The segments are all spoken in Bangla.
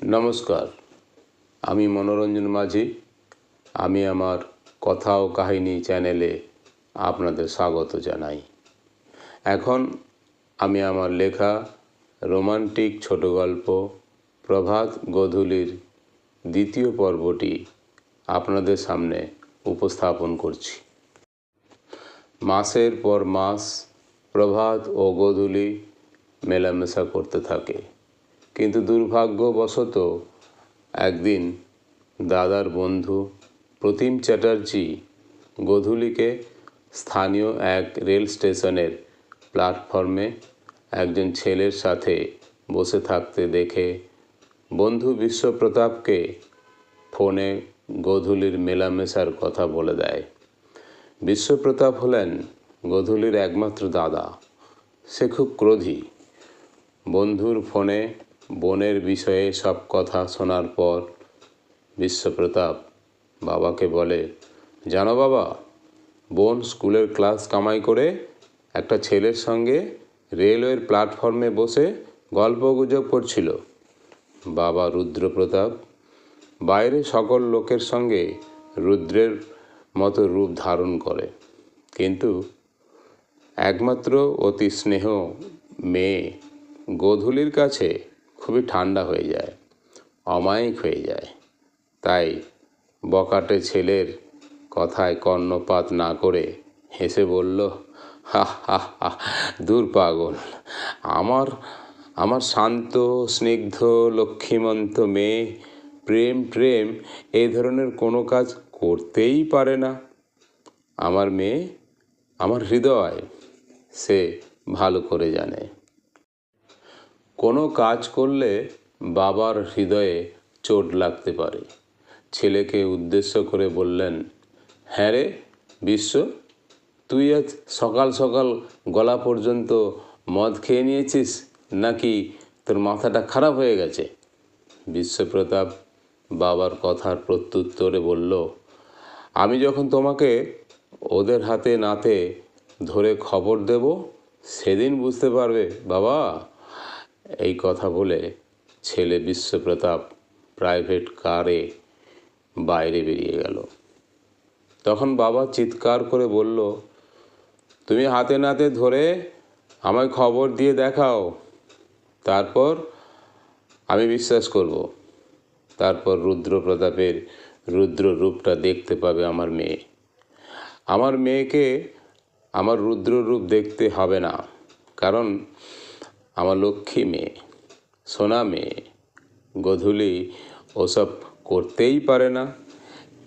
নমস্কার, আমি মনোরঞ্জন মাঝি। আমি আমার কথা ও কাহিনী চ্যানেলে আপনাদের স্বাগত জানাই। এখন আমি আমার লেখা রোমান্টিক ছোট গল্প প্রভাত গোধূলির দ্বিতীয় পর্বটি আপনাদের সামনে উপস্থাপন করছি। মাসের পর মাস প্রভাত ও গোধূলি মেলামেশা করতে থাকে। কিন্তু দুর্ভাগ্যবশত একদিন দাদার বন্ধু প্রতিম চ্যাটার্জি গোধূলিকে স্থানীয় এক রেল স্টেশনের প্ল্যাটফর্মে একজন ছেলের সাথে বসে থাকতে দেখে বন্ধু বিশ্বপ্রতাপকে ফোনে গোধূলির মেলামেশার কথা বলে দেয়। বিশ্বপ্রতাপ হলেন গোধূলির একমাত্র দাদা। সে খুব ক্রোধী। বন্ধুর ফোনে বোনের বিষয়ে সব কথা শোনার পর বিশ্বপ্রতাপ বাবাকে বলে, জানো বাবা, বোন স্কুলের ক্লাস কামাই করে একটা ছেলের সঙ্গে রেলওয়ের প্ল্যাটফর্মে বসে গল্প গুজব করছিল। বাবা রুদ্রপ্রতাপ, বাইরে সকল লোকের সঙ্গে রুদ্রের মতো রূপ ধারণ করে, কিন্তু একমাত্র অতি স্নেহ মেয়ে গোধূলির কাছে খুবই ঠান্ডা হয়ে যায়, অমায়িক হয়ে যায়। তাই বকাটে ছেলের কথায় কর্ণপাত না করে হেসে বলল, হা হা দূর পাগল। আমার আমার শান্ত, স্নিগ্ধ, লক্ষ্মীমন্ত মেয়ে প্রেম প্রেম এই ধরনের কোনো কাজ করতেই পারে না। আমার মেয়ে, আমার হৃদয় সে ভালো করে জানে। কোনো কাজ করলে বাবার হৃদয়ে চোট লাগতে পারে। ছেলেকে উদ্দেশ্য করে বললেন হ্যাঁ রে বিশ্ব, তুই আজ সকাল সকাল গলা পর্যন্ত মদ খেয়ে নিয়েছিস নাকি তোর মাথাটা খারাপ হয়ে গেছে? বিশ্বপ্রতাপ বাবার কথার প্রত্যুত্তরে বলল, আমি যখন তোমাকে ওদের হাতে নাতে ধরে খবর দেব, সেদিন বুঝতে পারবে বাবা এই কথা বলে ছেলে বিশ্বপ্রতাপ প্রাইভেট কারে বাইরে বেরিয়ে গেল। তখন বাবা চিৎকার করে বলল, তুমি হাতে নাতে ধরে আমায় খবর দিয়ে দেখাও, তারপর আমি বিশ্বাস করব। তারপর রুদ্রপ্রতাপের রুদ্র রূপটা দেখতে পাবে আমার মেয়ে। আমার মেয়েকে আমার রুদ্র রূপ দেখতে হবে না, কারণ আমার লক্ষ্মী মেয়ে, সোনা মেয়ে, গধূলি ওসব করতেই পারে না।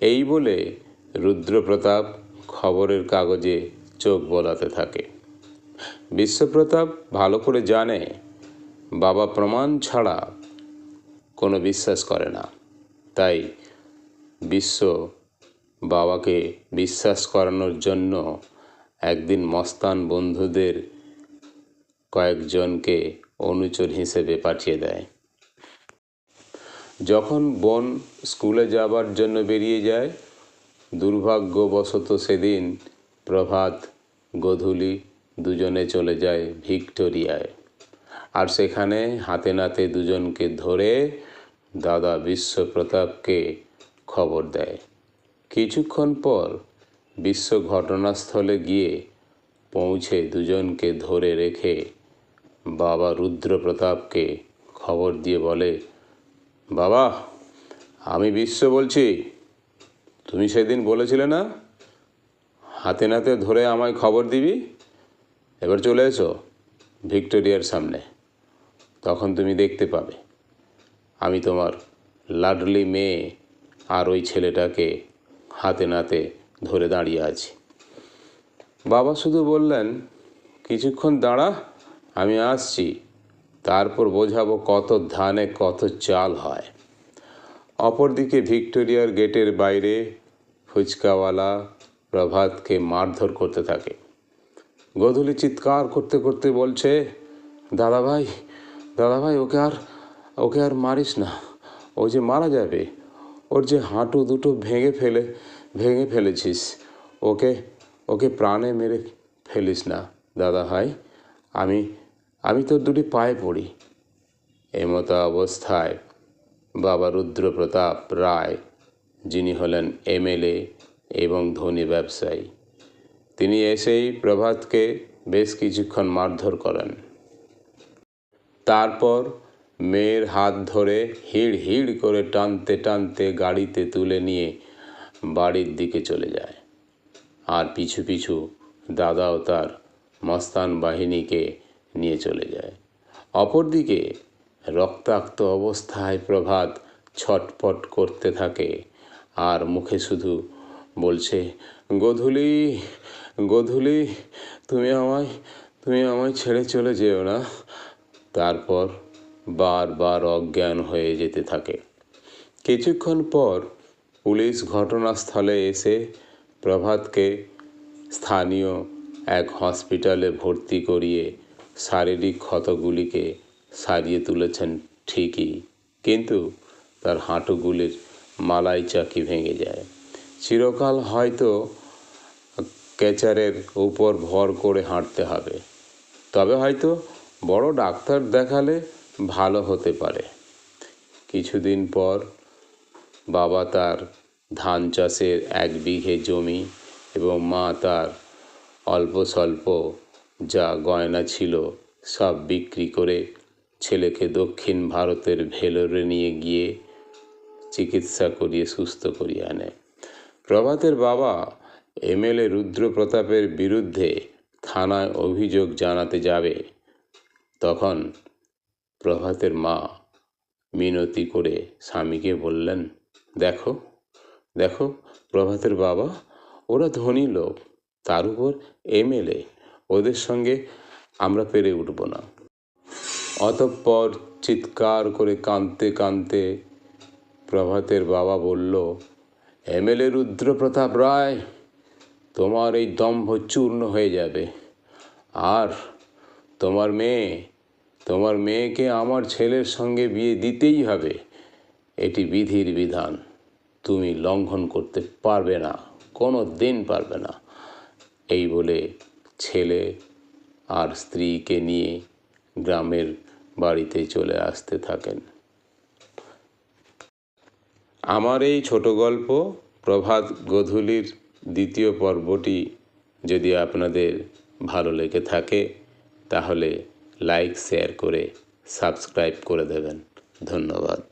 এই বলে রুদ্রপ্রতাপ খবরের কাগজে চোখ বোলাতে থাকে। বিশ্বপ্রতাপ ভালো করে জানে, বাবা প্রমাণ ছাড়া কোনো বিশ্বাস করে না। তাই বিশ্ব বাবাকে বিশ্বাস করানোর জন্য একদিন মস্তান বন্ধুদের কয়েকজনকে অনুচর হিসেবে পাঠিয়ে দেয়। যখন বোন স্কুলে যাবার জন্য বেরিয়ে যায়, দুর্ভাগ্যবশত সেদিন প্রভাত, গধূলি দুজনে চলে যায় ভিক্টোরিয়ায়। আর সেখানে হাতে নাতে দুজনকে ধরে দাদা বিশ্বপ্রতাপকে খবর দেয়। কিছুক্ষণ পর বিশ্ব ঘটনাস্থলে গিয়ে পৌঁছে দুজনকে ধরে রেখে বাবা রুদ্রপ্রতাপকে খবর দিয়ে বলে, বাবা, আমি বিশ্ব বলছি। তুমি সেদিন বলেছিলে না? হাতে নাতে ধরে আমায় খবর দিবি? এবার চলে এসো ভিক্টোরিয়ার সামনে। তখন তুমি দেখতে পাবে। আমি তোমার লাডলি মেয়ে আর ওই ছেলেটাকে হাতে নাতে ধরে দাঁড়িয়ে আছি। বাবা শুধু বললেন, কিছুক্ষণ দাঁড়া আমি আসছি। তারপর বোঝাবো কত ধানে কত চাল হয়। অপরদিকে ভিক্টোরিয়ার গেটের বাইরে ফুচকাওয়ালা প্রভাতকে মারধর করতে থাকে। গধূলি চিৎকার করতে করতে বলছে দাদা ভাই দাদা ভাই ওকে আর ওকে আর মারিস না। ও যে মারা যাবে, ওর যে হাঁটু দুটো ভেঙে ফেলে, ভেঙে ফেলেছিস, ওকে ওকে প্রাণে মেরে ফেলিস না দাদা ভাই আমি আমি তোর দুটি পায়ে পড়ি। এমতো অবস্থায় বাবা রুদ্রপ্রতাপ রায়, যিনি হলেন এমএলএ এবং ধনী ব্যবসায়ী, তিনি এসেই প্রভাতকে বেশ কিছুক্ষণ মারধর করেন। তারপর মেয়ের হাত ধরে হিড় হিড় করে টানতে টানতে গাড়িতে তুলে নিয়ে বাড়ির দিকে চলে যায়। আর পিছু পিছু দাদাও তার মস্তান বাহিনীকে নিয়ে চলে যায়। অপরদিকে রক্তাক্ত অবস্থায় প্রভাত ছটপট করতে থাকে আর মুখে শুধু বলছে, গধূলি গধূলি, তুমি আমায় তুমি আমায় ছেড়ে চলে যেও না। তারপর বারবার অজ্ঞান হয়ে যেতে থাকে। কিছুক্ষণ পর পুলিশ ঘটনাস্থলে এসে প্রভাতকে স্থানীয় এক হসপিটালে ভর্তি করিয়ে শারীরিক ক্ষতগুলিকে সারিয়ে তুলেছেন ঠিকই। কিন্তু তার হাঁটুগুলির মালাই চাকি ভেঙে যায়। চিরকাল হয়তো ক্যাচারের উপর ভর করে হাঁটতে হবে। তবে হয়তো বড় ডাক্তার দেখালে ভালো হতে পারে। কিছুদিন পর বাবা তার ধান চাষের এক বিঘে জমি এবং মা তার অল্প স্বল্প যা গয়না ছিল সব বিক্রি করে ছেলেকে দক্ষিণ ভারতের ভেলোরে নিয়ে গিয়ে চিকিৎসা করিয়ে সুস্থ করিয়ে আনে। প্রভাতের বাবা এমএলএ রুদ্রপ্রতাপের বিরুদ্ধে থানায় অভিযোগ জানাতে যাবে। তখন প্রভাতের মা মিনতি করে স্বামীকে বললেন, দেখো দেখো প্রভাতের বাবা, ওরা ধনী লোক। তার উপর এমএলএ ওদের সঙ্গে আমরা পেরে উঠব না। অতঃপর চিৎকার করে কাঁদতে কাঁদতে প্রভাতের বাবা বলল, এমএলএ রুদ্রপ্রতাপ রায়, তোমার এই দম্ভ চূর্ণ হয়ে যাবে। আর তোমার মেয়ে, তোমার মেয়েকে আমার ছেলের সঙ্গে বিয়ে দিতেই হবে। এটি বিধির বিধান। তুমি লঙ্ঘন করতে পারবে না কোনো দিন পারবে না। এই বলে ছেলে আর স্ত্রীকে নিয়ে গ্রামের বাড়িতে চলে আসতে থাকেন। আমার এই ছোট গল্প প্রভাত গধূলির দ্বিতীয় পর্বটি যদি আপনাদের ভালো লেগে থাকে, তাহলে লাইক, শেয়ার করে সাবস্ক্রাইব করে দেবেন। ধন্যবাদ।